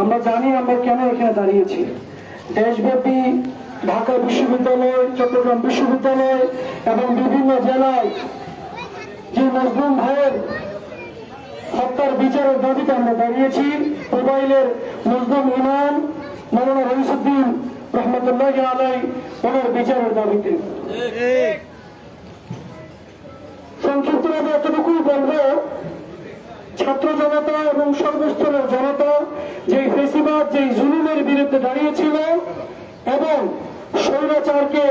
আমরা জানি আমরা কেন এখানে দাঁড়িয়েছি। দেশব্যাপী ঢাকা বিশ্ববিদ্যালয় চট্টগ্রাম বিশ্ববিদ্যালয় এবং বিভিন্ন জেলায় যে মজলুম ভাইয়ের হত্যার বিচারের দাবিতে আমরা দাঁড়িয়েছি মোবাইলের মজলুম ইমাম মৌলানা রহিসুদ্দিন রহমতুল্লাহ আলাই ওনার বিচারের দাবিতে। সংক্ষিপ্তভাবে এতটুকুই বলব ছাত্র জনতা এবং সর্বস্তরের জনতা যেই ফেসিবাদ, যেই জুলুমের বিরুদ্ধে দাঁড়িয়েছিল এবং স্বৈরাচারকে,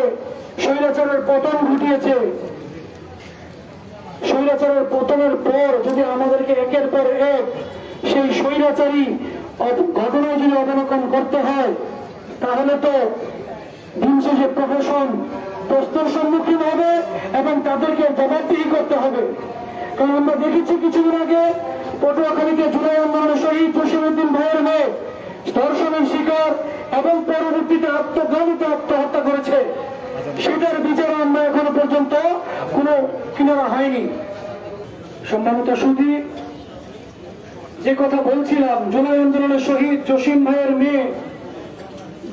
স্বৈরাচারের পতন ঘটিয়েছে, স্বৈরাচারের পতনের পর যদি আমাদেরকে একের পর এক সেই স্বৈরাচারী ঘটনায় যদি অবলোকন করতে হয়, তাহলে তো দিন শেষে প্রশাসন প্রশ্নের সম্মুখীন হবে এবং তাদেরকে জবাবদিহি করতে হবে। কারণ আমরা দেখেছি কিছুদিন আগে পটুয়াখালীতে জুলাই আন্দোলনে শহীদ জসিমুদ্দিন ভাইয়ের মেয়ে ধর্ষণের শিকার এবং পরবর্তীতে আত্মগ্লানিতে আত্মহত্যা করেছে। সেটার বিচার আমরা এখনও পর্যন্ত কোনো কিনারা হয়নি। সম্মানিত সুদী যে কথা বলছিলাম, জুলাই আন্দোলনের শহীদ জসিম ভাইয়ের মেয়ে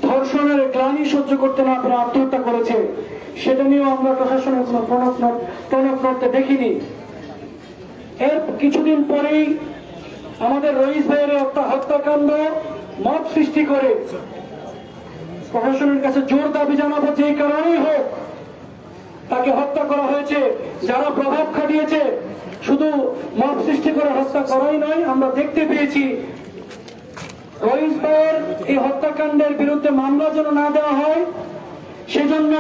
ধর্ষণের গ্লানি সহ্য করতে না পেরে আত্মহত্যা করেছে। সেটা নিয়েও আমরা প্রশাসনের কোনো প্রণব করতে দেখিনি। এর কিছুদিন পরেই আমাদের রইস ভাইয়ের হত্যা হত্যাকাণ্ড মত সৃষ্টি করে। প্রশাসনের কাছে জোর দাবি জানাব যে কারণেই হোক তাকে হত্যা করা হয়েছে, যারা প্রভাব খাটিয়েছে, শুধু মত সৃষ্টি করে হত্যা করাই নয়, আমরা দেখতে পেয়েছি রইস ভাইয়ের এই হত্যাকাণ্ডের বিরুদ্ধে মামলা যেন না দেওয়া হয়, সেজন্য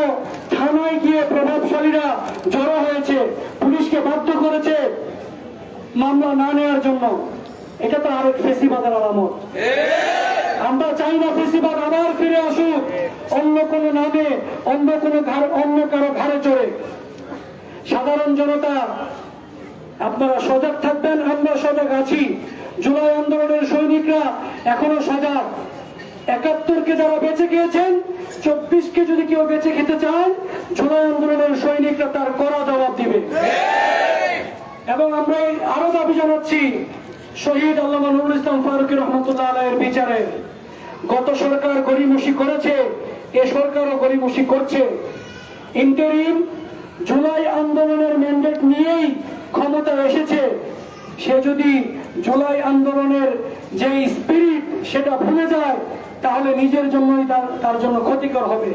থানায় গিয়ে প্রভাবশালীরা জড়ো হয়েছে, পুলিশকে বাধ্য করেছে। মামলা না নেওয়ার জন্য, এটা তো আরেক ফেসিবাদের আলামত। আমরা চাই না ফেসিবাদ আবার ফিরে আসুক, অন্য কোনো নামে, অন্য কোনো অন্য কারও ঘাড়ে চড়ে। সাধারণ জনতা, আপনারা সজাগ থাকবেন, আমরা সজাগ আছি। জুলাই আন্দোলনের সৈনিকরা এখনও সজাগ। একাত্তরকে যারা বেঁচে গিয়েছেন, চব্বিশকে যদি কেউ বেঁচে খেতে চান জুলাই আন্দোলনের সৈনিকরা তার কড়া জবাব দিবে। এবং আমরা আরও দাবি জানাচ্ছি, শহীদ আল্লামা নুরুল ইসলাম ফারুকি রহমতুল্লাহ আলাইয়ের বিচারে। গত সরকার গরিমসি করেছে, এ সরকারও গরিমসি করছে। ইন্টারিম জুলাই আন্দোলনের ম্যান্ডেট নিয়েই ক্ষমতা এসেছে। সে যদি জুলাই আন্দোলনের যে স্পিরিট সেটা ভুলে যায়, তাহলে নিজের জন্যই তার জন্য ক্ষতিকর হবে।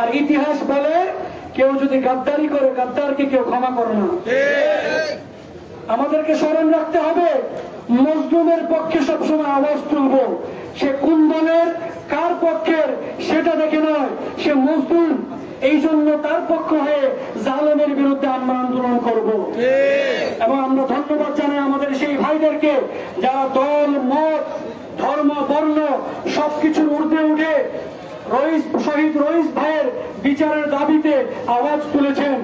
আর ইতিহাস বলে, কেউ যদি গাদ্দারি করে, গাদ্দারকে কেউ ক্ষমা করে না। আমাদেরকে স্মরণ রাখতে হবে, মজলুমের পক্ষে সবসময় আওয়াজ তুলব। সে কোন দলের, কার পক্ষের, সেটা দেখে নয়। সে মজলুম, এই জন্য তার পক্ষ হয়ে জালেমের বিরুদ্ধে আমরা আন্দোলন করব। এবং আমরা ধন্যবাদ জানাই আমাদের সেই ভাইদেরকে, যারা দল, মত, ধর্ম, বর্ণ সবকিছুর ঊর্ধ্বে উঠে রইস, শহীদ রইস ভাইয়ের বিচারের দাবিতে আওয়াজ তুলেছেন।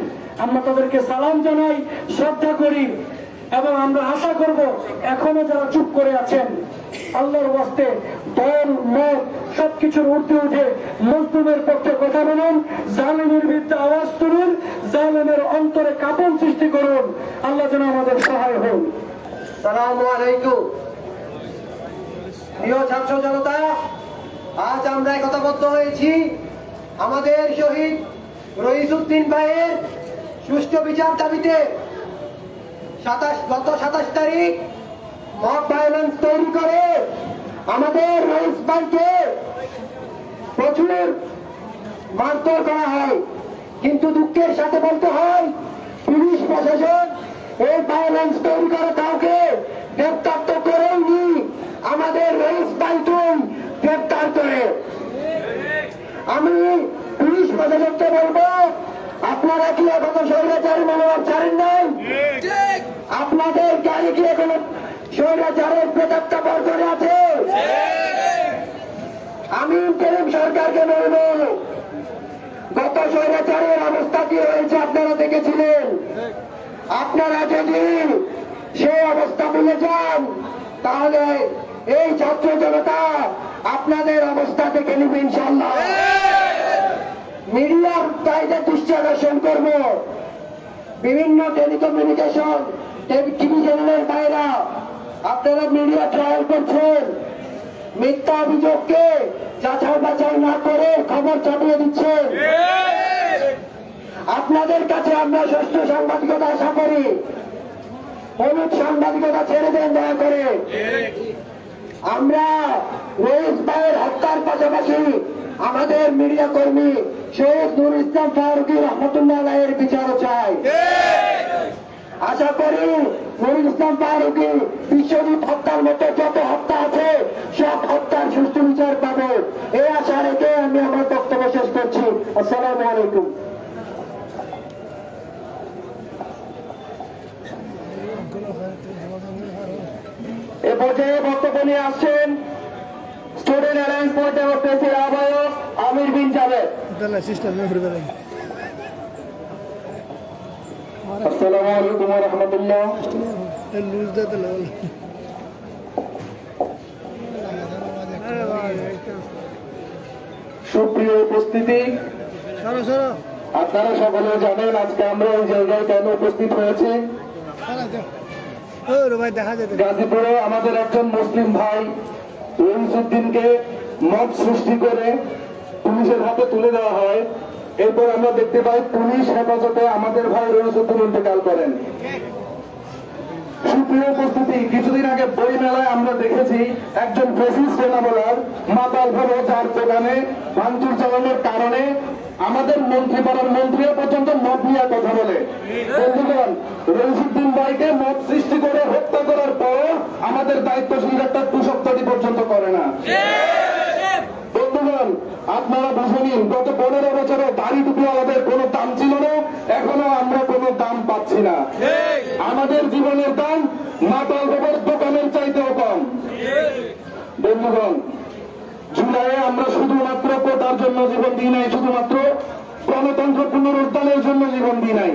আমরা তাদেরকে সালাম জানাই, শ্রদ্ধা করি। এবং আমরা আশা করব এখনও যারা চুপ করে আছেন, আল্লাহর ওয়াস্তে দল মত সবকিছুর ঊর্ধ্বে উঠে মজদুমের পক্ষে কথা বলুন, জালেমের বিরুদ্ধে আওয়াজ তুলুন, জালেমের অন্তরে কাপন সৃষ্টি করুন। আল্লাহ যেন আমাদের সহায় হন সালাম আলাইকুম। প্রিয় ছাত্র জনতা, আজ আমরা একতাবদ্ধ হয়েছি আমাদের শহীদ রইসুদ্দিন ভাইয়ের সুষ্ঠু বিচার দাবিতে। সাতাশ, গত সাতাশ তারিখ মব ভায়োলেন্স তৈরি করে আমাদের রইস ভাইকে প্রচুর মারধর করা হয়। কিন্তু দুঃখের সাথে বলতে হয়, পুলিশ প্রশাসন এই ভায়োলেন্স তৈরি করে কাউকে গ্রেপ্তার তো করেইনি, আমাদের রইস বাইতুল গ্রেপ্তার করে। আমি পুলিশ প্রশাসনকে বলব, আপনারা কি এখনও স্বৈরাচারী মনোভাব ছাড়েন নাই? আপনাদের গাড়ি কি এখনও স্বৈরাচারের প্রেতাত্মা বর্তনে আছে? আমি ইন্টারিম সরকারকে বলব, গত স্বৈরাচারের অবস্থা কি হয়েছে আপনারা দেখেছিলেন? আপনারা যদি সেই অবস্থা ভুলে যান, তাহলে এই ছাত্র জনতা আপনাদের অবস্থা থেকে নিবে ইনশাল্লাহ মিডিয়ার চাহিদা আকর্ষণ করব। বিভিন্ন টেলিকমিউনিকেশন টিভি চ্যানেলের বাইরা আপনারা মিডিয়া ট্রায়াল করছেন। মিথ্যা অভিযোগকে যাচাই বাছাই না করে খবর চাপিয়ে দিচ্ছেন। আপনাদের কাছে আমরা ষষ্ঠ সাংবাদিকতা আশা করি। হলুদ সাংবাদিকতা ছেড়ে দেন দয়া করে। আমরা রয়েস ভাইয়ের হত্যার পাশাপাশি আমাদের মিডিয়া কর্মী শহীদ নুর ইসলাম ফারুকি রহমতুল্লাহ আলাইয়ের বিচারও চাই। আশা করি নুরুল ইসলাম ফারুকি বিশ্বজিৎ হত্যার মতো যত হত্যা আছে, সব হত্যার সুষ্ঠু বিচার পাবে। এই আশা রেখে আমি আমার বক্তব্য শেষ করছি। আসসালামু আলাইকুম। এ পর্যায়ে বক্তব্য নিয়ে আসছেন স্টুডেন্ট অ্যালায়েন্স আহ্বায়ক আমির বিন জাভেদ আসসালামু আলাইকুম ওয়া রাহমাতুল্লাহ teléfono. সুপ্রিয় উপস্থিতি, আপনারা সকলে জানেন আজকে আমরা এই জায়গায় কেন উপস্থিত গাজীপুরে আমাদের একজন মুসলিম ভাই রহিসুদ্দিনকে মত সৃষ্টি করে পুলিশের হাতে তুলে দেওয়া হয় এরপর আমরা দেখতে পাই পুলিশ হেফাজতে আমাদের ভাই রহিসুদ্দিন ইন্তেকাল করেন। সুপ্রিয় উপস্থিতি, কিছুদিন আগে বই মেলায় আমরা দেখেছি একজন সেনাবলার মাতাল দোকানে ভাঙচুর চালানোর কারণে আমাদের মন্ত্রী পর্যন্ত মত নিয়ে কথা বলে। বন্ধুগণ ভাইকে মত সৃষ্টি করে হত্যা করার পর আমাদের দায়িত্বশীল একটা তুষক্তাটি পর্যন্ত করে না। বন্ধুগণ আপনারা বুঝে নিন গত পনেরো বছরে দাড়ি টুপিওয়ালাদের কোনো দাম ছিল না, এখনও আমরা কোনো দাম পাচ্ছি না। আমাদের জীবনের দাম মাতাল বাবার দোকানের চাইতেও কম। বন্ধুগণ, জুলাইয়ে আমরা শুধুমাত্র কোটার জন্য জীবন দিই নাই, শুধুমাত্র গণতন্ত্র পুনরুদ্ধারের জন্য জীবন দিই নাই।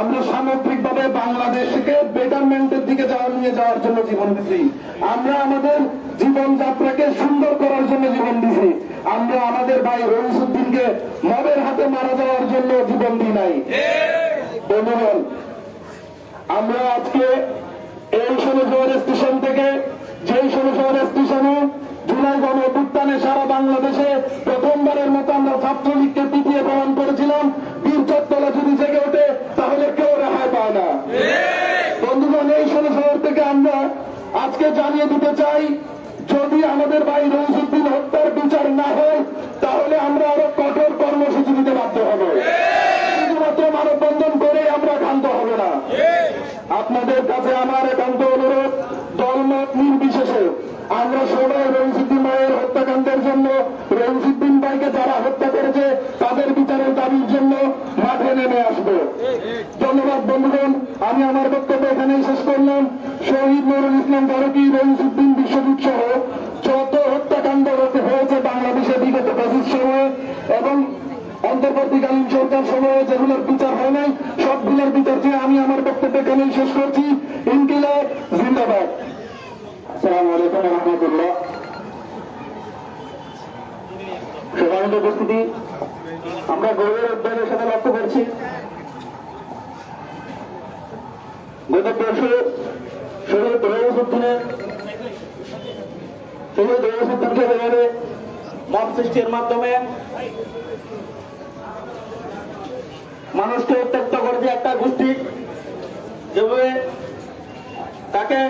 আমরা সামগ্রিকভাবে বাংলাদেশকে বেটারমেন্টের দিকে যাওয়া নিয়ে যাওয়ার জন্য জীবন দিছি। আমরা আমাদের জীবনযাত্রাকে সুন্দর করার জন্য জীবন দিছি। আমরা আমাদের ভাই রহিসুদ্দিনকে মবের হাতে মারা যাওয়ার জন্য জীবন দিই নাই। বন্ধুগণ, আমরা আজকে এই ষোলো শহর স্টেশন থেকে, যেই ষোলো শহর স্টেশনে জুলাই গণ অভ্যুত্থানে সারা বাংলাদেশে প্রথমবারের মতো আমরা ছাত্রলীগকে তৃতীয় প্রমাণ করেছিলাম, বীর চত্তলা যদি জেগে ওঠে, তাহলে কেউ রেহাই পায় না। বন্ধুগণ, এই ষোলো শহর থেকে আমরা আজকে জানিয়ে দিতে চাই যদি আমাদের ভাই রহিসুদ্দিন হত্যার বিচার না হয়, তাহলে আমরা আরও কঠোর কর্মসূচি দিতে বাধ্য হব। শুধুমাত্র মানববন্ধন করে আমরা ক্ষান্ত হবে না। আপনাদের কাছে আমার একান্ত অনুরোধ, দলমত নির্বিশেষে আমরা সবাই রহিসুদ্দিন ভাইয়ের হত্যাকাণ্ডের জন্য রহিসুদ্দিন ভাইকে যারা হত্যা করেছে, তাদের বিচারের দাবির জন্য মাঠে নেমে আসব। ধন্যবাদ, বন্ধুগণ। আমি আমার বক্তব্য এখানেই শেষ করলাম। শহীদ নুরুল ইসলাম ফারুকি রহিসুদ্দিন বিশ্বজিৎ সহ যত হত্যাকাণ্ড হয়েছে বাংলাদেশে বিগত পঁচিশ সময়ে এবং অন্তর্বর্তীকালীন সরকার সময়ে যেগুলোর বিচার হয় নাই, সবগুলোর বিচার চেয়ে আমি আমার বক্তব্য এখানেই শেষ করছি। ইনকিলাব, জিন্দাবাদ। আসসালামু আলাইকুম রহমতুল্লাহ। সম্মানিত উপস্থিতি। আমরা গৌরবের উদ্যোগের সাথে লক্ষ্য করছি। গত পরশু শহীদ রহিসুদ্দিনের শহীদ রহিসুদ্দিনকে যেভাবে মত সৃষ্টির মাধ্যমে মানুষকে উত্ত্যক্ত করেছে একটা গোষ্ঠী। যেভাবে তাকে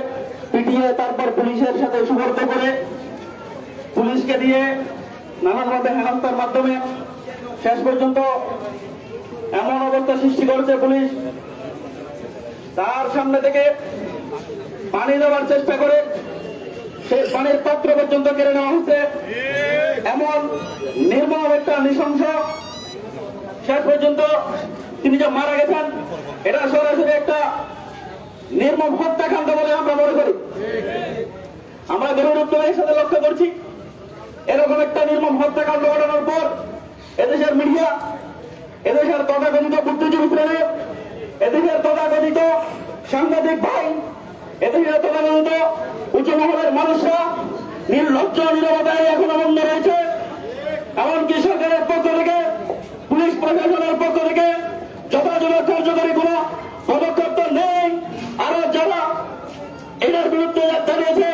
পিটিয়ে তারপর পুলিশের সাথে সুবর্দ করে দিয়ে নানানভাবে হেনস্থার মাধ্যমে শেষ পর্যন্ত এমন অবস্থা সৃষ্টি করেছে পুলিশ। তার সামনে থেকে পানি দেওয়ার চেষ্টা করে সেই পানির পাত্র পর্যন্ত কেড়ে নেওয়া হচ্ছে। এমন নির্মম একটা নৃশংস শেষ পর্যন্ত তিনি যে মারা গেছেন, এটা সরাসরি একটা নির্মম হত্যাকাণ্ড বলে আমরা মনে করি। আমরা গরুর উত্তরের সাথে লক্ষ্য করছি। এরকম একটা নির্মম হত্যাকাণ্ড ঘটানোর পর এদেশের মিডিয়া, এদেশের তথাকথিত বুদ্ধিজীবী এদেশের তথাকথিত সাংবাদিক ভাই, এদেশের তথাকথিত উচ্চ মহলের মানুষরা নির্লজ্জ নিরবতায় এখনও বন্ধ রয়েছে। এমনকি সরকারের পক্ষ থেকে, পুলিশ প্রশাসনের পক্ষ থেকে যথাযথ কার্যকরী কোন পদক্ষেপ তো নেই। আরও যারা এটার বিরুদ্ধে দাঁড়িয়েছে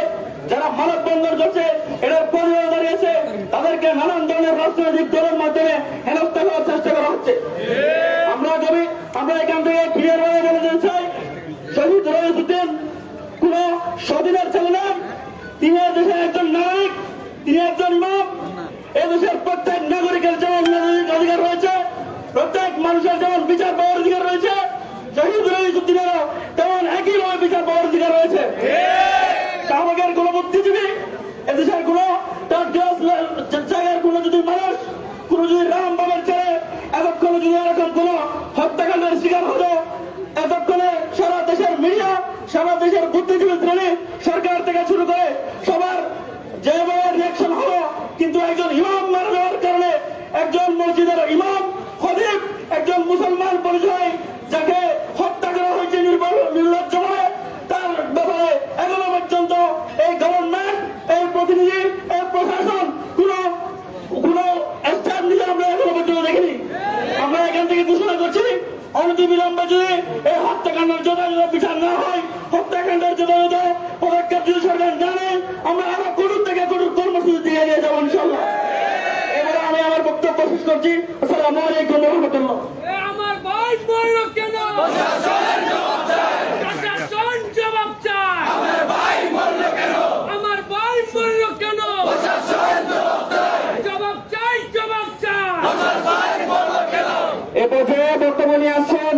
যারা মানববন্ধন করছে এটার আমাদেরকে নানান ধরনের রাজনৈতিক দলের মাধ্যমে হেনস্থা করার চেষ্টা করা হচ্ছে। আমরা কবি আমরা এখান থেকে ক্লিয়ার ভাবে বলে দিতে চাই, শহীদ রয়েছেন কোন স্বাধীনের ছেলে নন তিনি দেশের একজন নাগরিক, তিনি একজন ইমাম। এদেশের প্রত্যেক নাগরিকের যেমন অধিকার রয়েছে, প্রত্যেক মানুষের যেমন বিচার পাওয়ার অধিকার রয়েছে শহীদ রহিসুদ্দিনেরও তেমন একইভাবে বিচার পাওয়ার অধিকার রয়েছে শাহবাগের কোন বুদ্ধিজীবী এদেশের কোন তার দেশ জায়গার কোন যদি মানুষ কোন যদি রাম বাবার ছেলে এতক্ষণে যদি এরকম কোন হত্যাকাণ্ডের শিকার হতো এতক্ষণে সারা দেশের মিডিয়া সারা দেশের বুদ্ধিজীবী শ্রেণি সরকার থেকে শুরু করে সবার যেভাবে রিয়াকশন হলো কিন্তু একজন ইমাম মারা যাওয়ার কারণে একজন মসজিদের ইমাম খদিব একজন মুসলমান পরিচয় যাকে হত্যা করা হয়েছে নির্বল- নির্লজ্জ ভাবে তার ব্যাপারে এখনও পর্যন্ত এই গভর্নমেন্ট এই প্রতিনিধি এই প্রশাসন কোন কোন স্ট্যান্ড নিয়ে আমরা এখনও পর্যন্ত দেখিনি আমরা এখান থেকে ঘোষণা করছি অনতি বিলম্বে যদি এই হত্যাকাণ্ডের যথাযথ বিচার না হয়, হত্যাকাণ্ডের যথাযথ পদক্ষেপ যদি সরকার জানে, আমরা আরও কঠোর থেকে কঠোর কর্মসূচি দিয়ে নিয়ে যাব ইনশাল্লাহ এবারে আমি আমার বক্তব্য শেষ করছি। আসসালামু আলাইকুম রহমতুল্লাহ এ আমার ভাই মরল কেন প্রশাসন জবাব চায় আমার ভাই মরল কেন আমার ভাই মরল কেন জবাব চাই জবাব চাই এ পর্যায়ে বক্তব্য নিয়ে আসছেন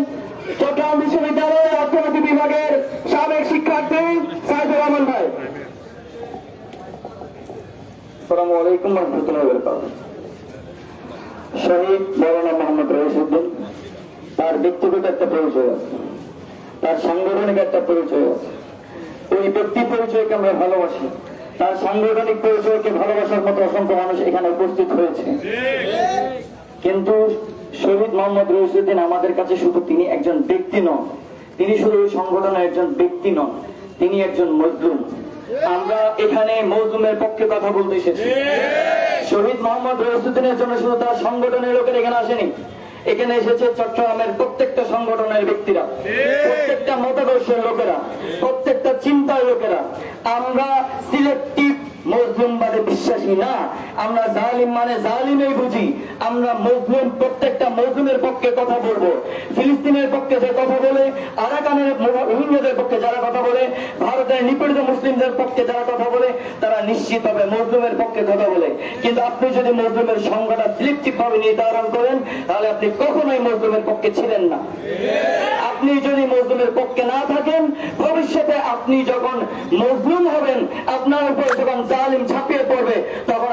চট্টগ্রাম বিশ্ববিদ্যালয়ের অর্থনীতি বিভাগের সাবেক শিক্ষার্থী সাইদুর রহমান ভাই ভালোবাসার মতো অসংখ্য মানুষ এখানে উপস্থিত হয়েছে। কিন্তু শহীদ মোহাম্মদ রহিসুদ্দিন আমাদের কাছে শুধু তিনি একজন ব্যক্তি নন। তিনি শুধু ওই সংগঠনের একজন ব্যক্তি নন। তিনি একজন মজলুম। আমরা এখানে মজলুমের পক্ষে কথা বলতে এসেছি। শহীদ মোহাম্মদ রহসুদ্দিনের জন্য শুধু তার সংগঠনের লোকের এখানে আসেনি। এখানে এসেছে চট্টগ্রামের প্রত্যেকটা সংগঠনের ব্যক্তিরা প্রত্যেকটা মতাদর্শের লোকেরা প্রত্যেকটা চিন্তার লোকেরা। আমরা সিলেক্টিভ মজলুমবাদে বিশ্বাসী না। আমরা জালিম মানে জালিমই বুঝি। আমরা মজলুম, প্রত্যেকটা মজলুমের পক্ষে কথা বলব। ফিলিস্তিনের পক্ষে যে কথা বলে, আরাকানের রোহিঙ্গাদের পক্ষে যারা কথা বলে, ভারতের নিপীড়িত মুসলিমদের পক্ষে যারা কথা বলে, তারা নিশ্চিতভাবে মজলুমের পক্ষে কথা বলে। কিন্তু আপনি যদি মজলুমের সংজ্ঞাটা সিলেক্টিভ ভাবে নির্ধারণ করেন, তাহলে আপনি কখনোই মজলুমের পক্ষে ছিলেন না। আপনি যদি মজলুমের পক্ষে না থাকেন, ভবিষ্যতে আপনি যখন মজলুম হবেন আপনার উপর যখন জালিম ছাপিয়ে পড়বে তখন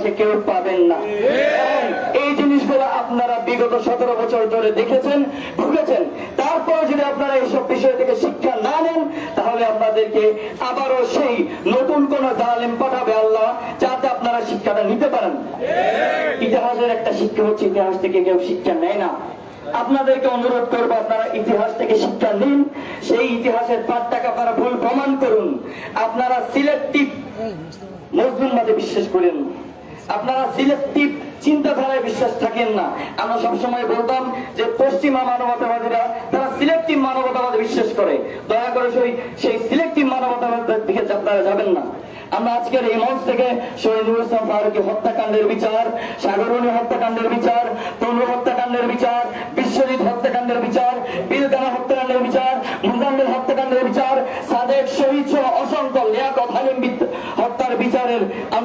পাশে কেউ পাবেন না। এই জিনিসগুলো আপনারা বিগত সতেরো বছর ধরে দেখেছেন ভুগেছেন। তারপর যদি আপনারা এইসব বিষয় থেকে শিক্ষা না নেন তাহলে আপনাদেরকে আবারও সেই নতুন কোন জালিম পাঠাবে আল্লাহ যাতে আপনারা শিক্ষাটা নিতে পারেন। ইতিহাসের একটা শিক্ষা হচ্ছে ইতিহাস থেকে কেউ শিক্ষা নেয় না। আপনাদেরকে অনুরোধ করব আপনারা ইতিহাস থেকে শিক্ষা নিন। সেই ইতিহাসের পাঠটাকে আপনারা ভুল প্রমাণ করুন। আপনারা সিলেক্টিভ মজলুমবাদে বিশ্বাস করেন। আপনারা সিলেক্টিভ চিন্তাধারায় বিশ্বাস থাকেন না। আমরা সবসময় বলতাম যে পশ্চিমা মানবতাবাদীরা, তারা সিলেক্টিভ মানবতাবাদে বিশ্বাস করে। দয়া করে সেই সেই সিলেক্টিভ মানবতাবাদের দিকে আপনারা যাবেন না। আমরা আজকের এই মঞ্চ থেকে শহীদুল ইসলাম ফারুকি হত্যাকাণ্ডের বিচার সাগরণী হত্যাকাণ্ডের বিচার তনু হত্যাকাণ্ডের বিচার, বিশ্বজিৎ হত্যাকাণ্ডের বিচার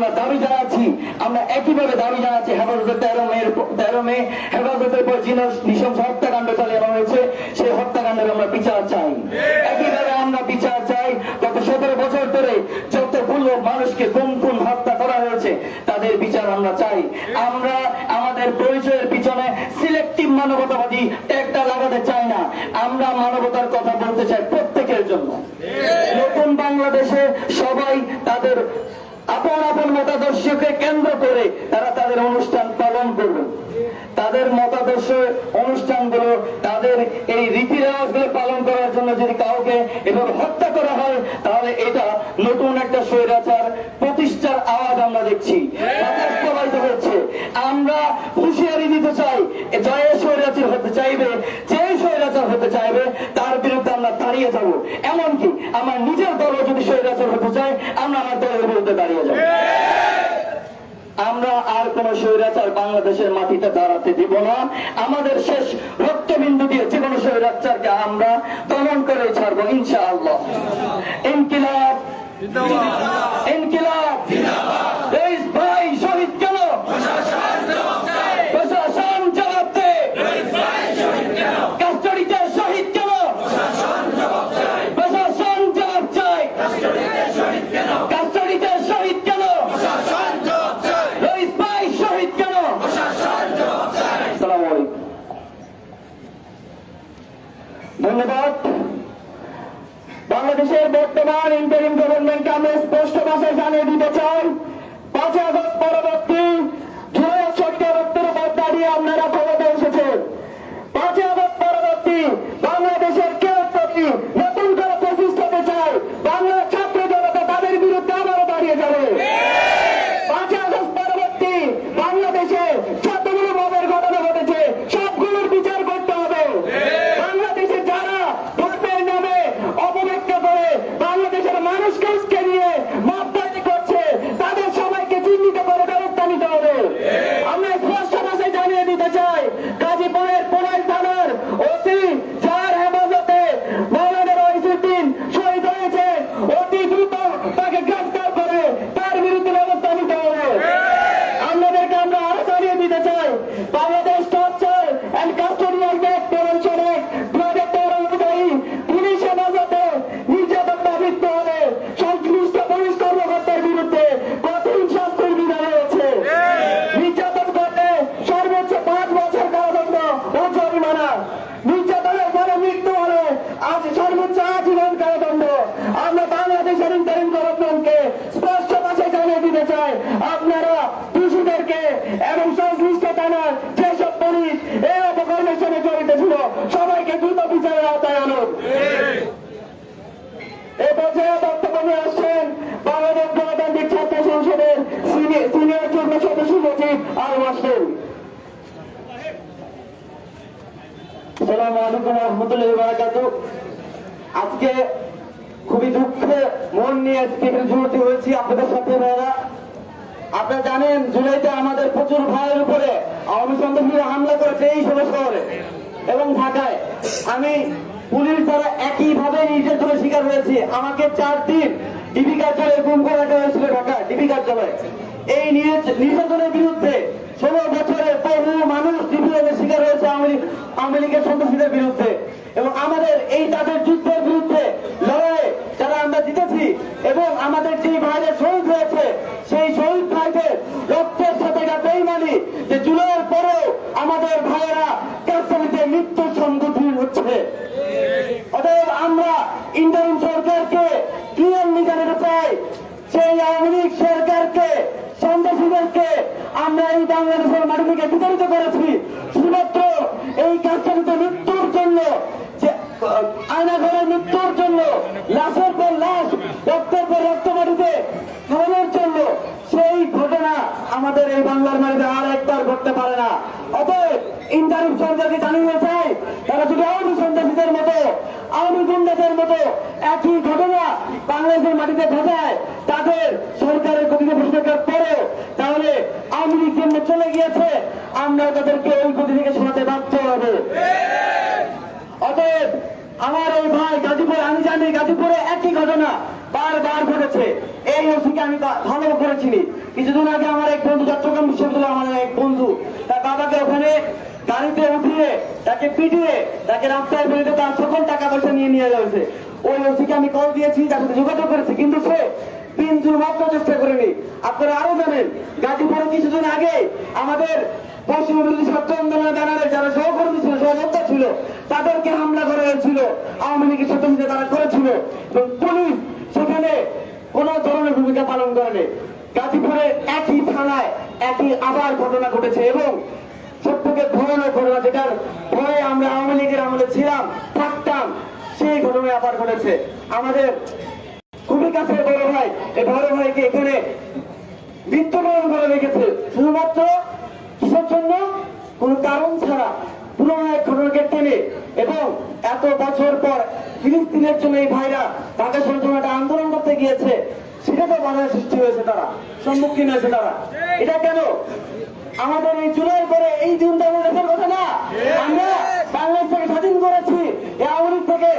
আমরা দাবি জানাচ্ছি আমরা একইভাবে দাবি জানাচ্ছি হেফাজতের তেরো মেয়ের তেরো মে হেফাজতের পর যে নৃশংস হত্যাকাণ্ড চালানো হয়েছে সেই হত্যাকাণ্ডের আমরা বিচার চাই। একইভাবে আমরা বিচার চাই গত সতেরো বছর ধরে যতগুলো মানুষকে গুম খুন হত্যা করা হয়েছে তাদের বিচার আমরা চাই। আমরা আমাদের পরিচয়ের পিছনে সিলেক্টিভ মানবতাবাদী ট্যাগটা লাগাতে চাই না। আমরা মানবতার কথা বলতে চাই প্রত্যেকের জন্য। নতুন বাংলাদেশে সবাই তাদের আপন আপন মতাদর্শকে কেন্দ্র করে তারা তাদের অনুষ্ঠান পালন করবে। তাদের মতাদর্শ অনুষ্ঠানগুলো, তাদের এই রীতি রেওয়াজগুলো পালন করার জন্য যদি কাউকে এভাবে হত্যা করা হয়, তাহলে এটা নতুন একটা স্বৈরাচার প্রতিষ্ঠার আওয়াজ আমরা দেখছি। প্রবাহিত হচ্ছে। আমরা হুঁশিয়ারি দিতে চাই যে স্বৈরাচার হতে চাইবে, যে স্বৈরাচার হতে চাইবে, তার বিরুদ্ধে আমরা দাঁড়িয়ে যাব। এমনকি আমার নিজের দলও যদি স্বৈরাচার হতে চায় আমরা আমার দলের বিরুদ্ধে দাঁড়িয়ে যাব আমরা আর কোন বাংলাদেশের মাটিতে দাঁড়াতে দিব না। আমাদের শেষ রক্তবিন্দু দিয়ে যে কোনো স্বৈরাচারকে আমরা দমন করে ছাড়বো, ইনশাআল্লাহ। ইনকিলাব। ইনকিলাব দেশ ভাই শহীদ কেন প্রশাসন জবাব দে কাস্টডিতে শহীদ কেন প্রশাসন জবাব চাই কাস্টডিতে শহীদ কেন রইস ভাই শহীদ কেন আসসালামু আলাইকুম ধন্যবাদ বাংলাদেশের বর্তমান ইন্টারিম গভর্নমেন্টকে আমরা স্পষ্ট ভাষায় জানিয়ে দিতে চাই পাঁচই আগস্ট পরবর্তী জুলাই ছয়টা রক্তের উপর দাঁড়িয়ে আপনারা ক্ষমতা এসেছেন পাঁচই আগস্ট পরবর্তী বাংলাদেশের কেউ প্রতি নতুন করে প্রতিষ্ঠা হতে চায় বাংলার ছাত্র জনতা তাদের বিরুদ্ধে আবারও দাঁড়িয়ে যাবে পাঁচই আগস্ট পরবর্তী বাংলাদেশে যতগুলো মবের ঘটনা ঘটেছে সবগুলোর বিচার করতে হবে বাংলাদেশে যারা ভোটের নামে অপব্যাখ্যা করে বাংলাদেশের মানুষকে উস্কে নিয়ে মত তৈরি করছে তাদের সবাইকে চিহ্নিত করে ব্যবস্থা নিতে হবে আমরা স্পষ্ট ভাষায় জানিয়ে দিতে চাই গাজীপুরের পোলাই থানার ওসি যার হেফাজতে মৌলানা রহিসুদ্দিন শহীদ হয়েছে অতি দ্রুত তাকে গ্রেফতার করে তার বিরুদ্ধে ব্যবস্থা নিতে হবে আপনাদেরকে আমরা আরও জানিয়ে দিতে চাই Bangladesh torture and custodial act prevention act দু হাজার তেরো অনুযায়ী পুলিশ হেফাজতে নির্যাতন দাবিত হলে সংশ্লিষ্ট পুলিশ কর্মকর্তার বিরুদ্ধে কঠিন শাস্তির বিধান রয়েছে নির্যাতন করলে সর্বোচ্চ পাঁচ বছর কারাদণ্ড ও জরিমানা নির্যাতনের পরে মৃত্যু হলে আজ সর্বোচ্চ আজীবন কারাদণ্ড আমরা বাংলাদেশের ইন্টারিম গভর্নমেন্টকে স্পষ্ট ভাষায় জানিয়ে দিতে চাই আপনারা দোষীদেরকে এবং সংশ্লিষ্ট থানার যেসব পুলিশ এই অপকর্মের সঙ্গে জড়িত ছিল সবাইকে দ্রুত বিচারের আওতায় আনুন। এ পর্যায়ে বক্তব্য আসছেন বাংলাদেশ গণতান্ত্রিক ছাত্র সংসদের সিনিয়র যুগ্ম সদস্য সচিব আল মাসুল সালাম আলাইকুম রহমতুল্লাহ বারাকাতু আজকে খুবই দুঃখে মন নিয়ে এখানে জড়িত হয়েছি আপনাদের সাথে ভাইরা আপনারা জানেন, জুলাইতে আমাদের প্রচুর ভাইয়ের উপরে আওয়ামী সন্ত্রাসীরা হামলা করেছে এই ষোলো শহরে এবং ঢাকায়। আমি পুলিশ দ্বারা একইভাবে নির্যাতনের শিকার হয়েছি। আমাকে চার দিন ডিবি কার্যালয়ে গুম করে রাখা হয়েছিল ঢাকা ডিবি কার্যালয়ে। এই নির্যাত- নির্যাতনের বিরুদ্ধে ষোলো বছরে বহু মানুষ নিপীড়নের শিকার হয়েছে আওয়ামী লীগের সন্ত্রাসীদের বিরুদ্ধে। এবং আমাদের এই তাদের যুদ্ধের বিরুদ্ধে লড়াইয়ে যারা আমরা জিতেছি এবং আমাদের যে ভাইরা শহীদ হয়েছে সেই শহীদ ভাইদের রক্তের সাথে এটা বেইমানি যে জুলাইয়ের পরেও আমাদের ভাইয়েরা কাস্টমিতে মৃত্যু সম্মুখীন হচ্ছে অতএব আমরা ইন্টারিম সরকারকে ক্লিয়ারলি জানাতে চাই সেই আওয়ামী লীগ সরকারকে সন্ত্রাসীদেরকে আমরা এই বাংলাদেশের মাটি থেকে বিতাড়িত করেছি। শুধুমাত্র এই কাস্টমিতে মৃত্যুর জন্য যে আয়নাঘরের মৃত্যুর জন্য লাশের পর লাশ, রক্তের পর রক্ত মাটিতে খাওয়ানোর জন্য সেই ঘটনা আমাদের এই বাংলার মাটিতে আর একবার ঘটতে পারে না। অতএব ইন্টারিম সরকারকে জানিয়ে চাই, তারা যদি আওয়ামী সন্ত্রাসীদের মতো, আওয়ামী গুন্ডাদের মতো একই ঘটনা বাংলাদেশের মাটিতে ঘটায়, তাদের সরকারের গতিতে বসে থাকার পরেও তাহলে আওয়ামী লীগ জন্য চলে গিয়েছে আমরা তাদেরকে ওই গতি থেকে শোনাতে বাধ্য হবে। অতএব আমার এই ভাই গাজীপুরে, আমি জানি গাজীপুরে একই ঘটনা বারবার ঘটেছে। এই ওসিকে আমি ভালো করে চিনি কিছুদিন আগে আমার এক বন্ধু, চট্টগ্রাম বিশ্ববিদ্যালয়ে আমার এক বন্ধু, তার বাবাকে ওখানে গাড়িতে উঠিয়ে, তাকে পিটিয়ে, তাকে রাস্তায় ফেলে তার সকল টাকা পয়সা নিয়ে নিয়ে যাচ্ছে ওই ওসিকে আমি কল দিয়েছি, তার সাথে যোগাযোগ করেছি, কিন্তু সে বিন্দু মাত্র চেষ্টা করেনি। আপনারা আরও জানেন, গাজীপুরে কিছুদিন আগে আমাদের পশ্চিম বিরোধী ছাত্র আন্দোলনের যারা ছিল তাদেরকে হামলা করা আওয়ামী লীগের তারা করেছিল। কোন ধরনের ভূমিকা পালন করেনি। একই থানায় একই আবার ঘটনা ঘটেছে এবং সব থেকে ঘটনা যেটার ভয়ে আমরা আওয়ামী লীগের আমলে ছিলাম, থাকতাম, সেই ঘটনা আবার ঘটেছে। আমাদের খুবই কাছের বড় ভাই এই বড় ভাইকে এখানে মৃত্যুবরণ করে রেখেছে। শুধুমাত্র জন্য কোন কারণ ছাড়া পুরোনো ঘটনাকে টেনে এবং এত বছর পর ফিলিস্তিনের জন্য এই ভাইরা ঢাকা শহরের একটা আন্দোলন করতে গিয়েছে, সেটা তো বাধার সৃষ্টি হয়েছে তারা, সম্মুখীন হয়েছে তারা। এটা কেন? আমাদের এই চুলের করে এই দেশের কথা না? আমরা স্বাধীন করেছি আওয়ামী থেকে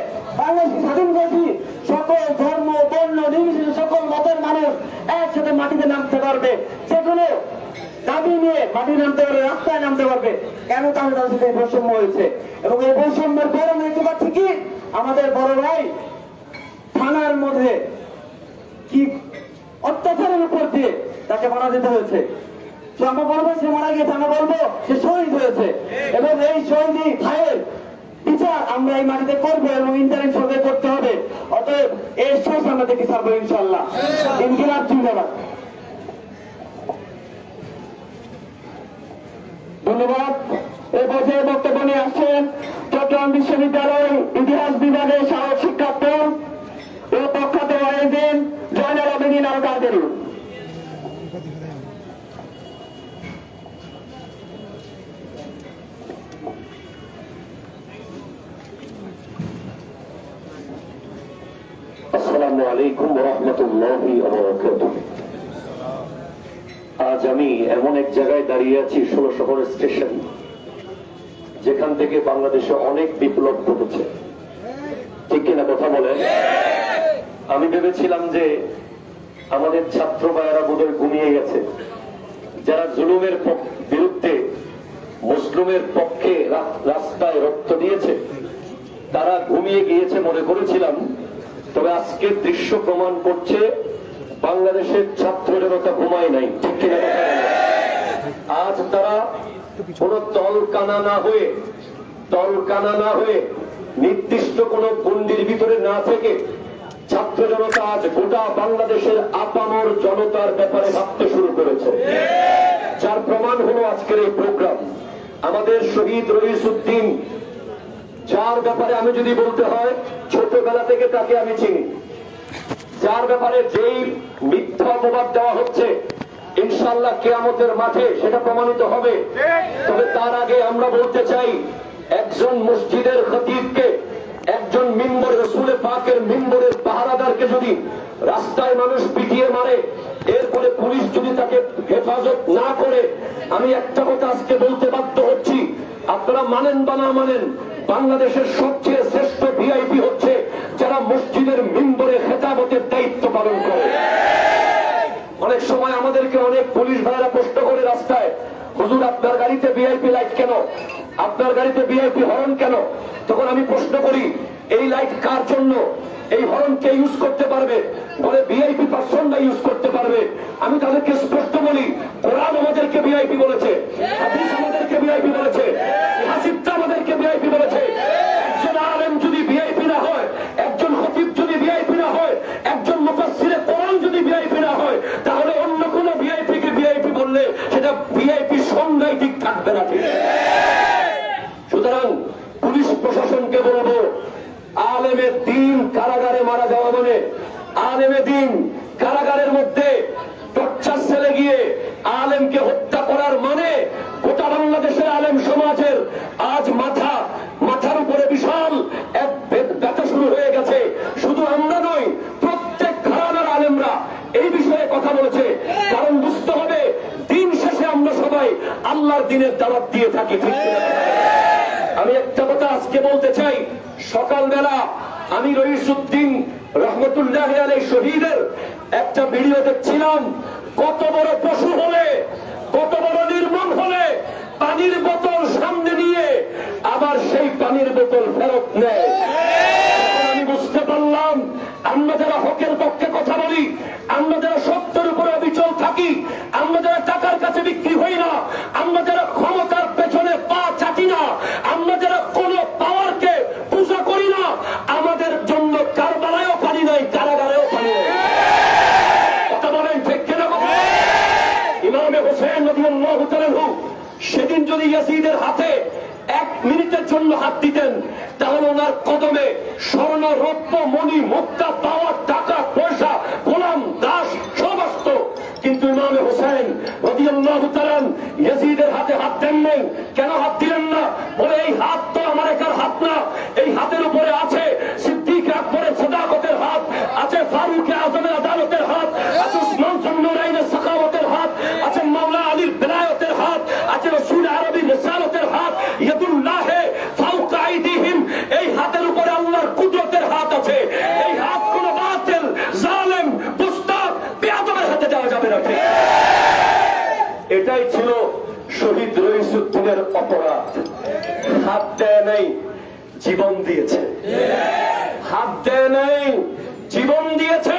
স্বাধীন করেছি। সকল ধর্ম, বর্ণ, নির্বিশেষে সকল মতের মানুষ একসাথে মাটিতে নামতে পারবে। দাবি নিয়ে মাটি নামতে পারবে রাস্তায় নামতে পারবে। কেন তাহলে তাদের সাথে এই বৈষম্য হয়েছে? এবং এই বৈষম্যের আমরা দেখতে পাচ্ছি কি আমাদের বড় ভাই থানার মধ্যে কি অত্যাচারের উপর দিয়ে তাকে মারা যেতে হয়েছে। তো আমরা বলব সে মারা গেছে আমরা বলব সে শহীদ হয়েছে। এবং এই শহীদ ভাইয়ের বিচার আমরা এই মাটিতে করব এবং ইন্টারনেট সরকার করতে হবে। অতএব এর শেষ আমরা দেখে ছাড়বো ইনশাল্লাহ ইনকিলাব ধন্যবাদ। এই পর্যায়ে বক্তব্য চট্টগ্রাম বিশ্ববিদ্যালয় ইতিহাস বিভাগের সাহস শিক্ষার্থী ও প্রখ্যাত আয়োজন জয়নাল আজ আমি এমন এক জায়গায় দাঁড়িয়ে আছি, ষোলো শহর স্টেশন, যেখান থেকে বাংলাদেশে অনেক বিপ্লব ঘটেছে। ঠিক কিনা কথা বলে আমি ভেবেছিলাম যে আমাদের ছাত্র ভাইয়েরা বোধহয় ঘুমিয়ে গেছে। যারা জুলুমের বিরুদ্ধে মুসলিমের পক্ষে রাস্তায় রক্ত দিয়েছে, তারা ঘুমিয়ে গিয়েছে মনে করেছিলাম। তবে আজকের দৃশ্য প্রমাণ করছে বাংলাদেশের ছাত্র জনতা ঘুমায় নাই, ঠিক কিনা আজ তারা কোন তল কানা না হয়ে তল কানা না হয়ে নির্দিষ্ট কোন গন্ডির ভিতরে না থেকে ছাত্র জনতা আজ গোটা বাংলাদেশের আপামর জনতার ব্যাপারে ভাবতে শুরু করেছে। যার প্রমাণ হলো আজকের এই প্রোগ্রাম। আমাদের শহীদ রইস উদ্দিন, যার ব্যাপারে আমি যদি বলতে হয়, ছোটবেলা থেকে তাকে আমি চিনি। যার ব্যাপারে যেই মিথ্যা অপবাদ দেওয়া হচ্ছে ইনশাল্লাহ কেয়ামতের মাঠে সেটা প্রমাণিত হবে। তবে তার আগে আমরা বলতে চাই, একজন মসজিদের খতিবকে, একজন মিম্বর রসুলে পাকের মিম্বরের পাহারাদারকে যদি রাস্তায় মানুষ পিটিয়ে মারে, এরপরে পুলিশ যদি তাকে হেফাজত না করে, আমি একটা কথা আজকে বলতে বাধ্য হচ্ছি। আপনারা মানেন বা না মানেন বাংলাদেশের সবচেয়ে শ্রেষ্ঠ ভিআইপি হচ্ছে যারা মসজিদের মিম্বরে খেতাবতের দায়িত্ব পালন করে। অনেক সময় আমাদেরকে অনেক পুলিশ ভাইরা প্রশ্ন করে রাস্তায়, হুজুর, আপনার গাড়িতে ভিআইপি লাইট কেন? আপনার গাড়িতে ভিআইপি হরন কেন? তখন আমি প্রশ্ন করি, এই লাইট কার জন্য? এই হরন কে ইউজ করতে পারবে? বলে ভিআইপি পার্সনরা ইউজ করতে পারবে। আমি তাদেরকে স্পষ্ট বলি, কোরআন আমাদেরকে ভিআইপি বলেছে, হাদিস আমাদেরকে ভিআইপি বলেছে হাসিবটা আমাদেরকে থাকবে না সুতরাং পুলিশ প্রশাসনকে বলব আলেমের দিন কারাগারে মারা যাওয়া মানে আলেমে দিন কারাগারের মধ্যে টর্চার ছেলে গিয়ে আলেমকে হত্যা করার মানে গোটা বাংলাদেশের আলেম সমাজের আজ মাথা মাথার উপরে বিশাল এক বে- ব্যথা শুরু হয়ে গেছে শুধু আমরা নই প্রত্যেক ঘরানার আলেমরা এই বিষয়ে কথা বলেছে কারণ বুঝতে হবে দিন শেষে আমরা সবাই আল্লাহর দিনের দাওয়াত দিয়ে থাকি আমি একটা কথা আজকে বলতে চাই। সকালবেলা আমি রহিসুদ্দিন রহমতুল্লাহ আলী শহীদের একটা ভিডিও দেখছিলাম। কত বড় পশু হলে, কত বড় নির্মম হলে পানির বোতল সামনে নিয়ে আবার সেই পানির বোতল ফেরত নেয়। আমি বুঝতে পারলাম, আমরা যারা হকের পক্ষে কথা বলি, আমরা যারা সত্যের উপরে অবিচল থাকি আমরা যারা টাকার কাছে বিক্রি হই না আমরা যারা ক্ষমতার পেছনে পা চাটি না আমরা যারা কোন পাওয়ারকে পূজা করি না আমাদের জন্য কারবালায়ও পানি নাই কারাগারেও পানি নাই কথা বলেন ঠিক কিনা কথা? ইমামে হোসেন রাদিয়াল্লাহু তাআলা আনহু সেদিন যদি ইয়াজিদের হাতে এক জন্য হাত দিতেন, তাহলে ওনার কদমে স্বর্ণ রৌপ্য মণি, মুক্তা, পাওয়ার টাকা, পয়সা, গোলাম, দাস সব আসত। কিন্তু ইমামে হোসেন ইয়াজিদের হাতে হাত দেন নাই। কেন হাত দিলেন না? বলে, এই হাত তো আমার একার হাত না। এই হাতের উপরে আছে সিদ্দিক আকবরের সদাকতের হাত আছে ফারুক আজমের আদালতের হাত আছে উসমান জন্নুরাইনের সাখাওয়াতের হাত আছে মাওলা আলীর বেলায়তের হাত এটাই ছিল শহীদ রইসুদ্দিনের অপরাধ হাত দেয় নাই, জীবন দিয়েছে। হাত দেয় নাই, জীবন দিয়েছে।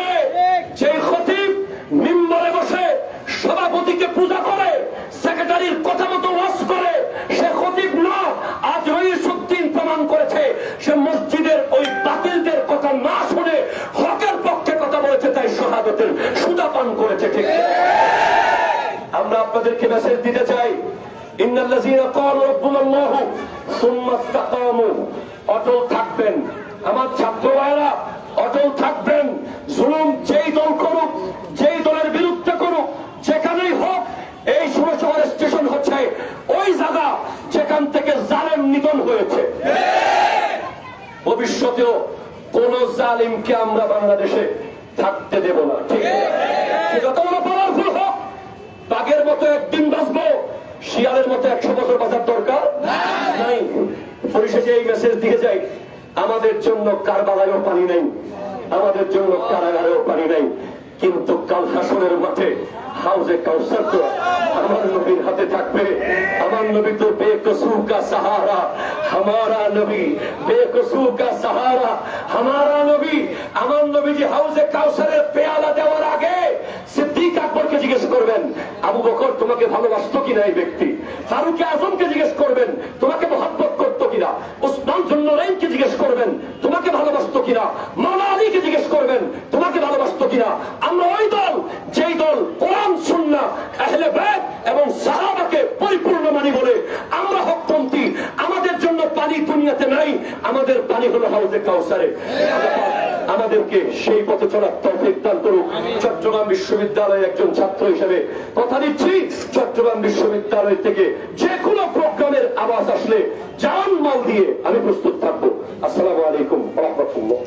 যে খতিব মিম্বরে বসে সভাপতিকে পূজা করে, সেক্রেটারির কথা মতো ওয়াজ করে, সে খতিব না, আজ রইসুদ্দিন প্রমাণ করেছে। সে মসজিদের ওই বাতিলদের কথা না শুনে হকের পক্ষে কথা বলেছে, তাই শাহাদতের সুদা পান করেছে, ঠিক। আমরা আপনাদেরকে মেসেজ দিতে চাই ইন্নাল্লাযীনা ক্বালু রাব্বুনাল্লাহ সুম্মা ইসতাকামু। অটল থাকবেন। আমার ছাত্র ভাইরা অটল থাকবেন। জুলুম যেই দল করুক, যেই দলের বিরুদ্ধে করুক, যেখানেই হোক, এই শহর স্টেশন হচ্ছে ওই জায়গা যেখান থেকে জালেম নিধন হয়েছে। ভবিষ্যতেও কোন জালিমকে আমরা বাংলাদেশে থাকতে দেব না, ঠিক যত বড় পাওয়ারফুল হোক, বাঘের মতো একদিন বাঁচবো শিয়ালের মতো একশো বছর বাঁচার দরকার? নাই। পরিশেষে এই মেসেজ দিয়ে যাই। আমাদের জন্য কারবালায়ও পানি নেই। আমাদের জন্য কারাগারেও পানি নেই। কিন্তু কাল হাসনের মাঠে হাউজে কাউসার তো আমার নবীর হাতে থাকবে। আমার নবী তো বেকসু কা সাহারা। হামারা নবী বেকসু কা সাহারা। হামারা নবী, আমার নবী যে হাউজে কাউসারের পেয়ালা দেওয়ার আগে সিদ্দিক আকবরকে জিজ্ঞেস করবেন আবু বকর তোমাকে ভালোবাসতো কিনা এই ব্যক্তি? ফারুক আজমকে জিজ্ঞেস করবেন, তোমাকে মহাব্বত করতো কিনা? উসমান জন্নরাইনকে জিজ্ঞেস করবেন, তোমাকে ভালোবাসতো কিনা? মাওলা আলীকে জিজ্ঞেস করবেন, তোমাকে ভালোবাসতো কিনা? আমরা ওই দল, যেই দল কোরআন সুন্না আহলে বেদ এবং সাহাবাকে পরিপূর্ণ মানি বলে আমরা হকপন্থী। আমাদের জন্য পানি দুনিয়াতে নাই, আমাদের পানি হলো হাউজে কাউসারে। আমাদেরকে সেই পথে চলার তৌফিক করুক। চট্টগ্রাম বিশ্ববিদ্যালয়ে একজন ছাত্র হিসেবে কথা দিচ্ছি। চট্টগ্রাম বিশ্ববিদ্যালয় থেকে যে কোনো প্রোগ্রামের আওয়াজ আসলে জান মাল দিয়ে আমি প্রস্তুত থাকব। আসসালামু আলাইকুম রহমতুল্লাহ।